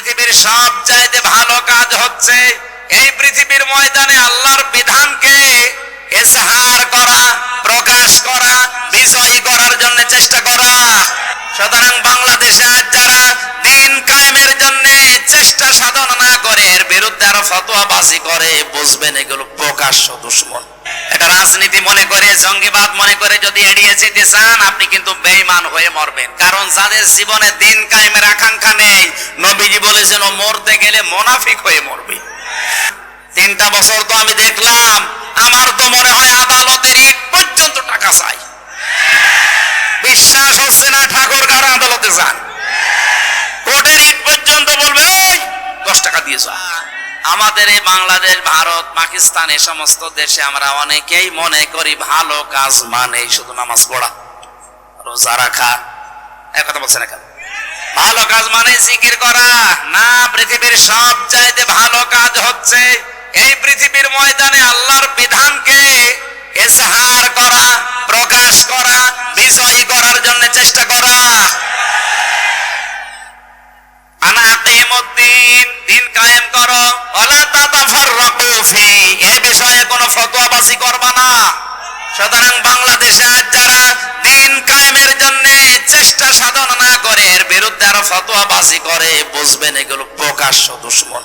পৃথিবীর সব চাইতে ভালো কাজ হচ্ছে এই পৃথিবীর ময়দানে আল্লাহর বিধানকে এজহার করা, প্রকাশ করা, বিজয়ী করার জন্য চেষ্টা করা। সুতরাং বাংলাদেশে আজ যারা দিন কায়েমের জন্য চেষ্টা সাধন না করে, এর বিরুদ্ধে আরও ফতোয়াবাজি করে, বুঝবেন এগুলো প্রকাশ্য দুশ্মন। এটা রাজনীতি মনে করে জঙ্গিবাদ মনে করে যদি এড়িয়ে যেতে চান আপনি কিন্তু বেইমান হয়ে মরবেন। কারণ যাদের জীবনে দিন কায়েমের আকাঙ্ক্ষা নেই নবীজি বলেছেন মরতে গেলে মোনাফিক হয়ে মরবে। তিনটা বছর তো আমি দেখলাম আমার তো মনে হয় আদালতের ইট পর্যন্ত টাকা চাই। বিশ্বাস হচ্ছে না ঠাকুর গাড়া আদালতে যান? কোর্টের ইট পর্যন্ত বলবে "এই, দশ টাকা দিয়ে যা। আমাদের এই বাংলাদেশ, ভারত, পাকিস্তান এই সমস্ত দেশে আমরা অনেকেই মনে করি ভালো কাজ মানে শুধু নামাজ পড়া, রোজা রাখা। এক কথা বলছেন এখন। ভালো কাজ মানে জিকির করা। না, পৃথিবীর সব চাইতে ভালো কাজ হচ্ছে এই পৃথিবীর ময়দানে আল্লাহর বিধানকে এজহার করা, প্রকাশ করা, বিজয়ী করার জন্য চেষ্টা করা। আনা দিন কায়েম করো ওয়ালা তাতাফাররাকু ফি এই বিষয়ে কোনো ফতোয়াবাজি করবা না সুতরাং বাংলাদেশে আজ যারা দিন কায়েমের জন্য চেষ্টা সাধন না করে, এর বিরুদ্ধে আরও ফতোয়াবাজি করে, বুঝবেন এগুলো প্রকাশ্য দুশ্মন।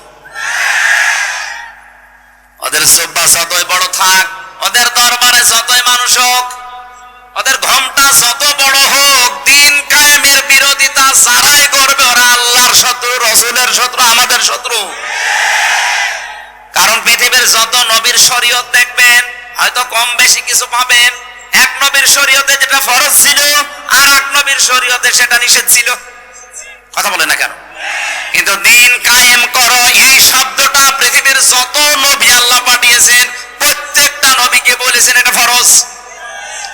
ওদের জব্বা যতই বড় থাক, ওদের দরবারে যতই মানুষ হোক, ওদের ঘমটা যত বড় হোক, দিন কায়েমের বিরোধিতা যারাই করবে, ওরা আল্লাহর শত্রু, রসুলের শত্রু, আমাদের শত্রু। কারণ পৃথিবীর যত নবীর শরীয়ত দেখবেন হয়তো কম বেশি কিছু পাবেন। এক নবীর শরীয়তে যেটা ফরজ ছিল, আর এক নবীর শরীয়তে সেটা নিষেধ ছিল। কথা বলে না কেন? কিন্তু দিন কায়েম করো, এই শব্দটা পৃথিবীর যত নবী আল্লাহ পাঠিয়েছেন, প্রত্যেকটা নবীকে বলেছেন এটা ফরজ।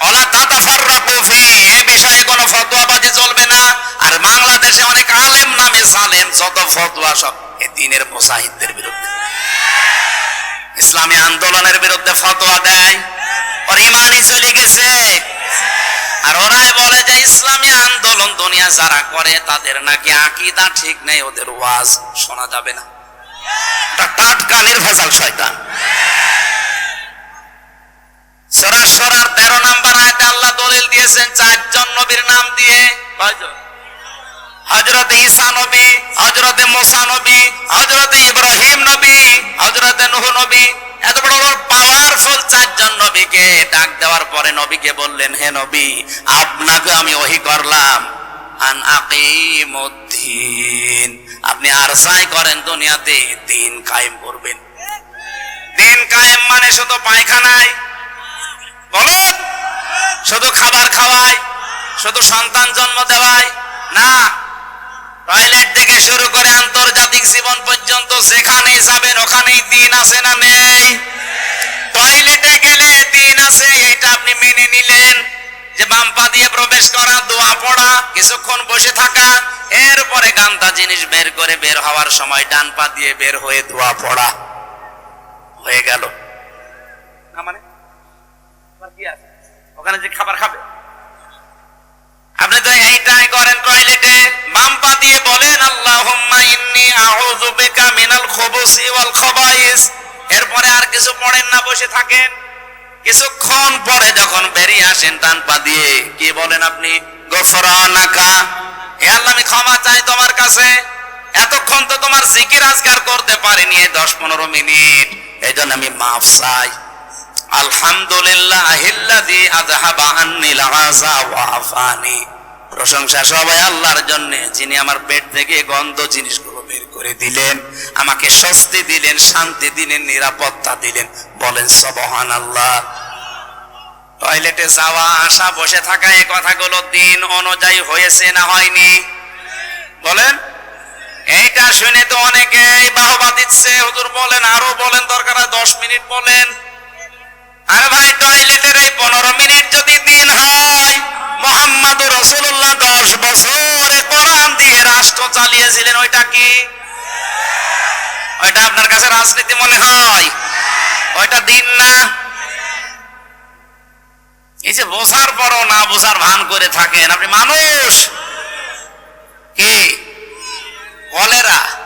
ওলা তাতাফাররাকু ফি এই বিষয়ে কোনো ফতোয়াবাজি চলবে না। আর বাংলাদেশে অনেক আলেম নামে জালেম, যত ফতোয়া সব দিনের মুসাহিদদের বিরুদ্ধে। ইসলামী আন্দোলনের বিরুদ্ধে ফতোয়া দেয় ওর ইমানই চলে গেছে। আর ওরাই বলে যে ইসলামী আন্দোলন দুনিয়া যারা করে, তাদের নাকি আকিদা ঠিক নেই, ওদের ওয়াজ শোনা যাবে না। টাটকা নির্ভেজাল শয়তান। সরার সরার তেরো নাম্বার আয়তে আল্লাহ দলিল দিয়েছেন, চারজন নবীর নাম দিয়ে। কয়জন? হজরত ঈসা নবী হজরতে মোসা নবী হজরতে ইব্রাহিম নবী হজরতে নুহ নবী। এত বড় বড় পাওয়ারফুল চারজন নবীকে ডাক দেওয়ার পরে নবীকে বললেন, হে নবী, আপনাকে আমি ওহি করলাম। আন আপনি আর যাই করেন দুনিয়াতে, দিন কায়েম করবেন। দিন কায়েম মানে শুধু পায়খানায় বলেন শুধু খাবার খাওয়ায়, শুধু সন্তান জন্ম দেওয়ায়, না টয়লেট থেকে শুরু করে আন্তর্জাতিক জীবন পর্যন্ত যেখানেই যাবেন ওখানেই দিন আছে না নেই? টয়লেটে গেলে দিন আছে এটা আপনি মেনে নিলেন? যে বাম্পা দিয়ে প্রবেশ করা দোয়া পড়া কিছুক্ষণ বসে থাকা এরপরে গান্তা জিনিস বের করে বের হওয়ার সময় ডান পা দিয়ে বের হয়ে দোয়া পড়া। হয়ে গেল। না মানে? ওখানে যে খাবার খাবে? আপনি তো টয়লেটে পা দিয়ে বলেন, আল্লাহুম্মা ইন্নী আউযু বিকা মিনাল খুবুসি ওয়াল খাবাইস। এরপরে আর কিছু পড়েন না, বসে থাকেন। কিছুক্ষণ পরে যখন বেরিয়ে আসেন ডান পা দিয়ে, কি বলেন আপনি? গফরানাকা। হে আল্লাহ, আমি ক্ষমা চাই তোমার কাছে। এতক্ষণ তো তোমার জিকির আজকার করতে পারিনি এই দশ পনেরো মিনিট। এই জন্য আমি মাফ চাই। আলহামদুলিল্লাহ, হিল্লাযী আযহাবা আন্নিল আযা ওয়া আফানি। প্রশংসা সবাই আল্লাহর জন্য, যিনি আমার পেট থেকে গন্ধ জিনিসগুলো বের করে দিলেন, আমাকে স্বস্তি দিলেন, শান্তি দিলেন, নিরাপত্তা দিলেন, বলেন সুবহানাল্লাহ। টয়লেটে যাওয়া, আসা, বসে থাকা, এই কথাগুলো দিন অনুযায়ী হয়েছে না হয়নি? বলেন? এইটা শুনে তো অনেকেই বাহবা দিচ্ছে। হুজুর বলেন, আরও বলেন, দরকার হয় দশ মিনিট বলেন। আরে ভাই, টয়লেটের এই পনেরো মিনিট যদি দিন হয় মোহাম্মদ রসুল্লাহ দশ বছরে কোরআন দিয়ে রাষ্ট্র চালিয়েছিলেন, ওইটা কি? ওইটা আপনার কাছে রাজনীতি মনে হয়? ওইটা দিন না? এই যে বোঝার পরও না বোঝার ভান করে থাকেন। আপনি মানুষ? কি? কলেরা?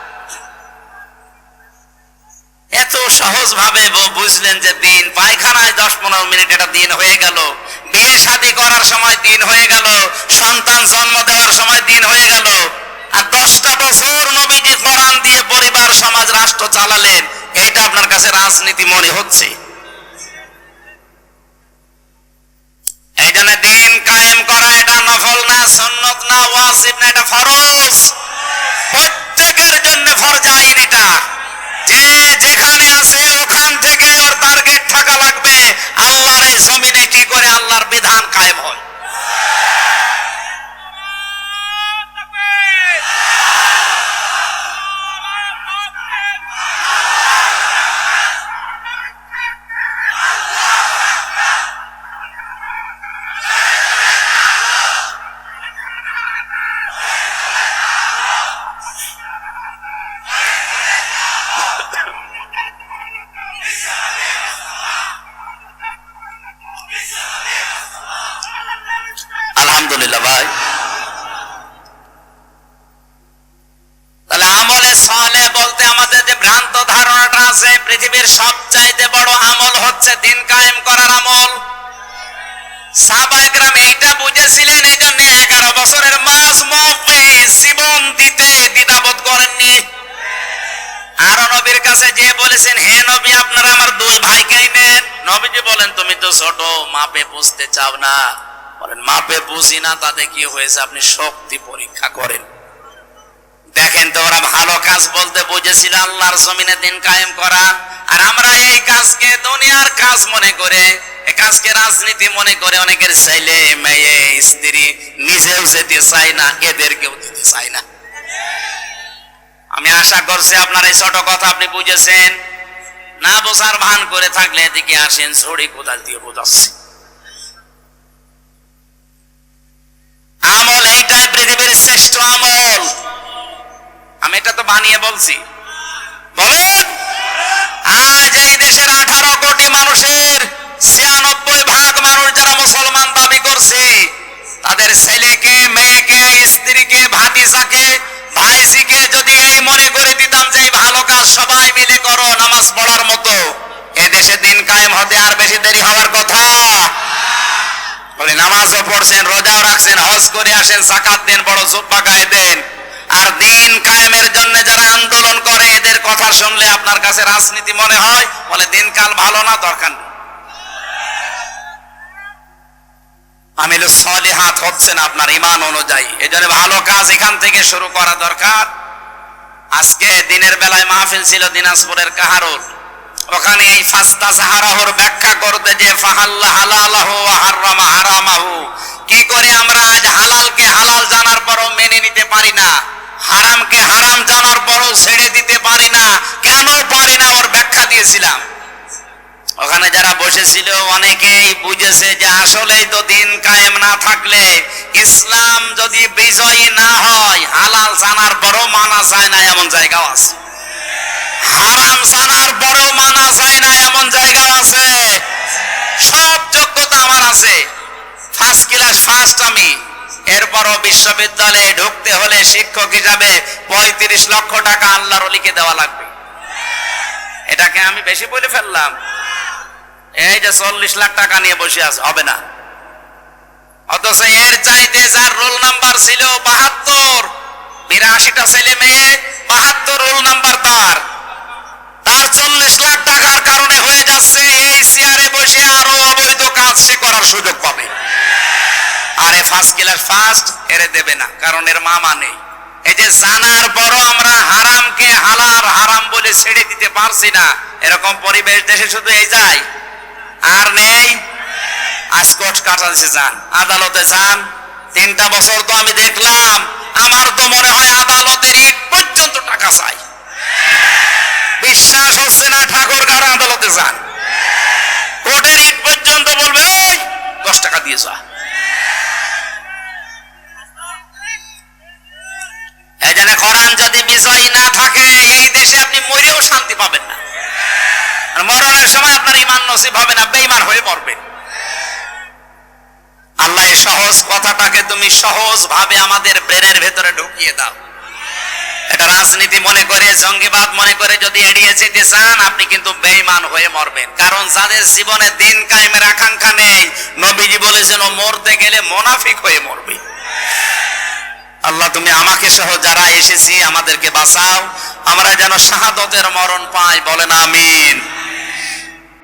সহজ ভাবে বুঝলেন যে দিন। পায়খানায় দশ পনেরো মিনিট এটা দিন হয়ে গেল। বিয়ে শাদী করার সময় দিন হয়ে গেল। সন্তান জন্ম দেওয়ার সময় দিন হয়ে গেল। আর দশটা বছর নবীজি কোরআন দিয়ে পরিবার, সমাজ, রাষ্ট্র চালালেন। এইটা আপনার কাছে রাজনীতি মনে হচ্ছে? এই জন্য দিন কায়েম করা এটা নফল না, সন্নত না না, এটা ফরজ। করে আল্লাহর বিধান ভাই। তাহলে আমলে সলে বলতে আমাদের যে ভ্রান্ত ধারণাটা আছে, পৃথিবীর সবচাইতে বড় আমল হচ্ছে দিন কায়েম করার আমল। সাহাবায়ে এইটা বুঝেছিলেন, এই জন্য এগারো বছরের মাস মফে জীবন দিতে দ্বিধাবোধ করেননি। আর নবীর কাছে যে বলেছেন, হে নবী, আপনারা আমার দুই ভাইকেই নেন নবীজি বলেন, তুমি তো ছোট, মাপে বুঝতে চাও না। বলেন, মাপে বুঝি না, তাতে কি হয়েছে? আপনি শক্তি পরীক্ষা করেন। দেখেন তো, ওরা ভালো কাজ বলতে বুঝেছিল, আল্লাহর জমিনে দিন কায়েম করা। আর আমরা এই কাজকে দুনিয়ার কাজ মনে করে এই কাজকে রাজনীতি মনে করে, অনেকের ছেলে, মেয়ে, স্ত্রী নিজেও যেতে চায় না, এদেরকেও দিতে চায় না। আমি আশা করছি আপনার এই ছোট কথা আপনি বুঝেছেন। না বোঝার ভান করে থাকলে এদিকে আসেন ছড়ি কোদাল দিয়ে বোঝাচ্ছি। আমল এইটাই পৃথিবীর শ্রেষ্ঠ আমল। আমি এটা তো বানিয়ে বলছি। বলেন? আজ এই দেশের আঠারো কোটি মানুষের ছিয়ানব্বই ভাগ মানুষ যারা মুসলমান দাবি করছে, তাদের ছেলেকে, মেয়েকে, স্ত্রীকে, ভাতিজাকে, ভাইজিকে যদি এই মনে করে দিতাম যে ভালো কাজ সবাই মিলে করো, নামাজ পড়ার মতো, এ দেশে দিন কায়েম হতে আর বেশি দেরি হওয়ার কথা। বলে নামাজও পড়ছেন, রোজাও রাখছেন, হজ করে আসেন জাকাত দেন, বড় জুব্বা গায়ে দেন। আর দিন কায়েমের জন্য যারা আন্দোলন করে, এদের কথা শুনলে আপনার কাছে রাজনীতি মনে হয়? বলে, দিনকাল ভালো না, দরকার আমিল সলিহাত হচ্ছে না আপনার ইমান অনুযায়ী। এই জন্য ভালো কাজ এখান থেকে শুরু করা দরকার। আজকে দিনের বেলায় মাহফিল ছিল দিনাজপুরের কাহারুর ওখানে এই ফাস্তা সাহারাহুর ব্যাখ্যা করতে যে ফাহাল্লা কি করে আমরা আজ হালালকে হালাল জানার পরও মেনে নিতে পারি না? হারামকে হারাম জানার পরও ছেড়ে দিতে পারি না? কেন পারি না ওর ব্যাখ্যা দিয়েছিলাম? ওখানে যারা বসেছিল অনেকেই বুঝেছে যে আসলেই তো দিন কায়েম না থাকলে ইসলাম যদি বিজয়ী না হয়, হালাল জানার পরও মানা যায় না, এমন জায়গাও আছে। হারাম জানার পরও মানা যায় না এমন জায়গাও আছে? সব যোগ্যতা আমার আছে। ফার্স্ট ক্লাস ফার্স্ট আমি। এরপরও বিশ্ববিদ্যালয়ে ঢুকতে হলে শিক্ষক হিসাবে পঁয়ত্রিশ লক্ষ টাকা আল্লাহর অলিকে দেওয়া লাগবে। এটাকে আমি বেশি বলে ফেললাম। এই যে চল্লিশ লাখ টাকা নিয়ে বসে আছে, হবে না। অথচ এর চাইতে যার রোল নাম্বার ছিল বাহাত্তর, বিরাশিটা ছেলে মেয়ে, বাহাত্তর রোল নাম্বার তার চল্লিশ লাখ টাকার কারণে হয়ে যাচ্ছে এই চেয়ারে বসে আরও অবৈধ কাজ সে করার সুযোগ পাবে। আরে ফার্স্ট ক্লাস ফার্স্ট এরে দেবে না, কারণ এর মামা নেই। এই যে জানার পরও আমরা হারামকে হালার হারাম বলে ছেড়ে দিতে পারছি না, এরকম পরিবেশ দেশে শুধু এই যায়। আর নেই? আজকট কাটাচ্ছে যান আদালতে যান তিনটা বছর তো আমি দেখলাম, আমার তো মনে হয় আদালতের ইট পর্যন্ত টাকা চাই। বিশ্বাস হচ্ছে না ঠাকুর গাড়া আদালতে যান বলবে "এই, দশ টাকা দিয়ে যা। এই জন্য কোরআন যদি বিজয়ী না থাকে এই দেশে আপনি মরেও শান্তি পাবেন না। আর মরণের সময় আপনার ইমান নসিব হবে না বেঈমান হয়ে মরবেন আল্লাহ সহজ কথাটাকে তুমি সহজ ভাবে আমাদের ব্রেনের ভেতরে ঢুকিয়ে দাও। এটা রাজনীতি মনে করে, জঙ্গিবাদ মনে করে যদি এড়িয়ে যেতে চান, আপনি কিন্তু বেঈমান হয়ে মরবেন। কারণ যাদের জীবনে দিন কায়েমের আকাঙ্ক্ষা নেই, নবীজি বলেছেন, ও মরতে গেলে মোনাফিক হয়ে মরবে। আল্লাহ, তুমি আমাকে সহ যারা এসেছি, আমাদেরকে বাঁচাও। আমরা যেন শাহাদতের মরণ পাই, বলেন আমিন।